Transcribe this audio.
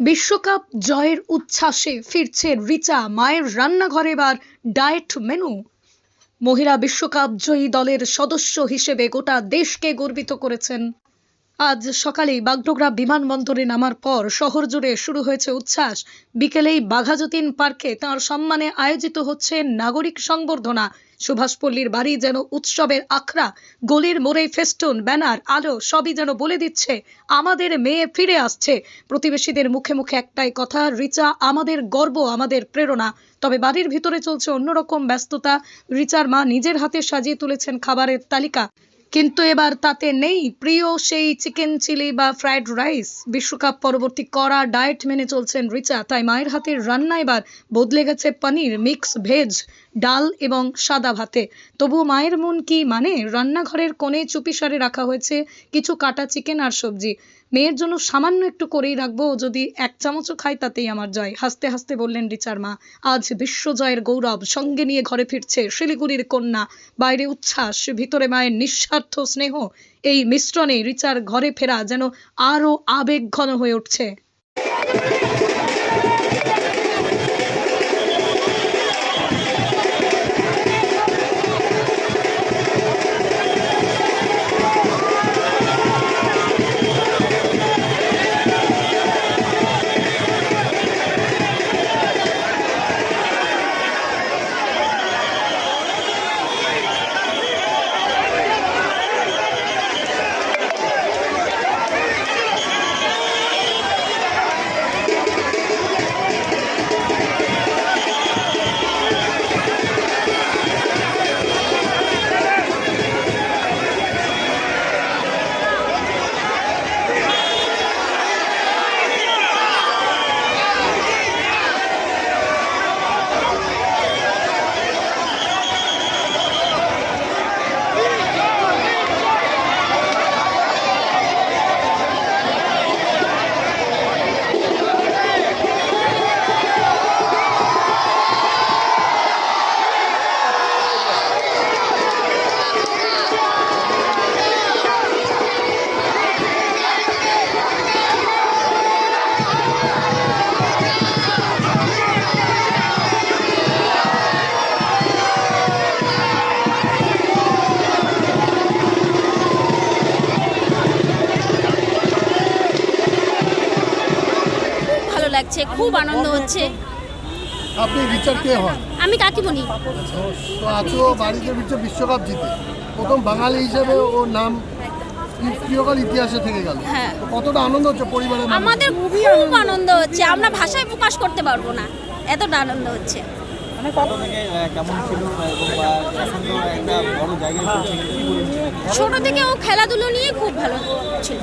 বিশ্বকাপ জয়ের উচ্ছ্বাসে ফিরছে রিচা মায়ের রান্নাঘরে এবার ডায়েট মেনু। মহিলা বিশ্বকাপ জয়ী দলের সদস্য হিসেবে গোটা দেশকে গর্বিত করেছেন। আজ সকালেই বাগডোগরা বিমানবন্দরে নামার পর শহর জুড়ে শুরু হয়েছে উচ্ছ্বাস। বিকেলেই বাঘাযতীন পার্কে তার সম্মানে আয়োজিত হচ্ছে নাগরিক সংবর্ধনা। সুভাষপল্লীর বাড়ি যেন উৎসবের আখড়া, গলির মোড়ে ফেস্টুন, ব্যানার, আলো সবই যেন বলে দিচ্ছে, আমাদের মেয়ে ফিরে আসছে। প্রতিবেশীদের মুখে মুখে একটাই কথা, রিচা আমাদের গর্ব, আমাদের প্রেরণা। তবে বাড়ির ভিতরে চলছে অন্যরকম ব্যস্ততা। রিচার মা নিজের হাতে সাজিয়ে তুলেছেন খাবারের তালিকা। কিন্তু এবার তাতে নেই প্রিয় সেই চিকেন চিলি বা ফ্রাইড রাইস। বিশ্বকাপ পরবর্তী কড়া ডায়েট মেনে চলছেন রিচা। তাই মায়ের হাতের রান্না এবার বদলে গেছে পনির, মিক্স ভেজ। ডাল এবং সাদা ভাতে। তবু মায়ের মন কি মানে? রান্নাঘরের কোণে চুপিসারে রাখা হয়েছে কিছু কাটা চিকেন আর সবজি। মেয়ের জন্য সামান্য একটু করেই রাখব যদি এক চামচও খাই তাতেই আমার জয়, হাসতে হাসতে বললেন রিচার মা। আজ বিশ্বজয়ের গৌরব, সঙ্গে নিয়ে ঘরে ফিরছে শিলিগুড়ির কন্যা। বাইরে উচ্ছ্বাস, ভিতরে মায়ের নিঃস্বার্থ স্নেহ। এই মিশ্রণে রিচার ঘরে ফেরা যেন আরও আবেগ ঘন হয়ে উঠছে। লাগছে খুব আনন্দ হচ্ছে। আপনি রিচার্ড কে হন? আমি কাকিমণি। তো আজও বাড়িতে ফিরছে বিশ্বকাপ জিতে। প্রথম বাঙালি হিসেবে ওর নাম চিরকাল ইতিহাসে থেকে গেল? হ্যাঁ। কতটা আনন্দ হচ্ছে পরিবারের আমাদের খুব আনন্দ। হচ্ছে। আমরা ভাষায় প্রকাশ করতে পারব না। এতটা আনন্দ হচ্ছে। বলুন ছোট থেকে ও খেলাধুলো নিয়ে খুব ভালো ছিল।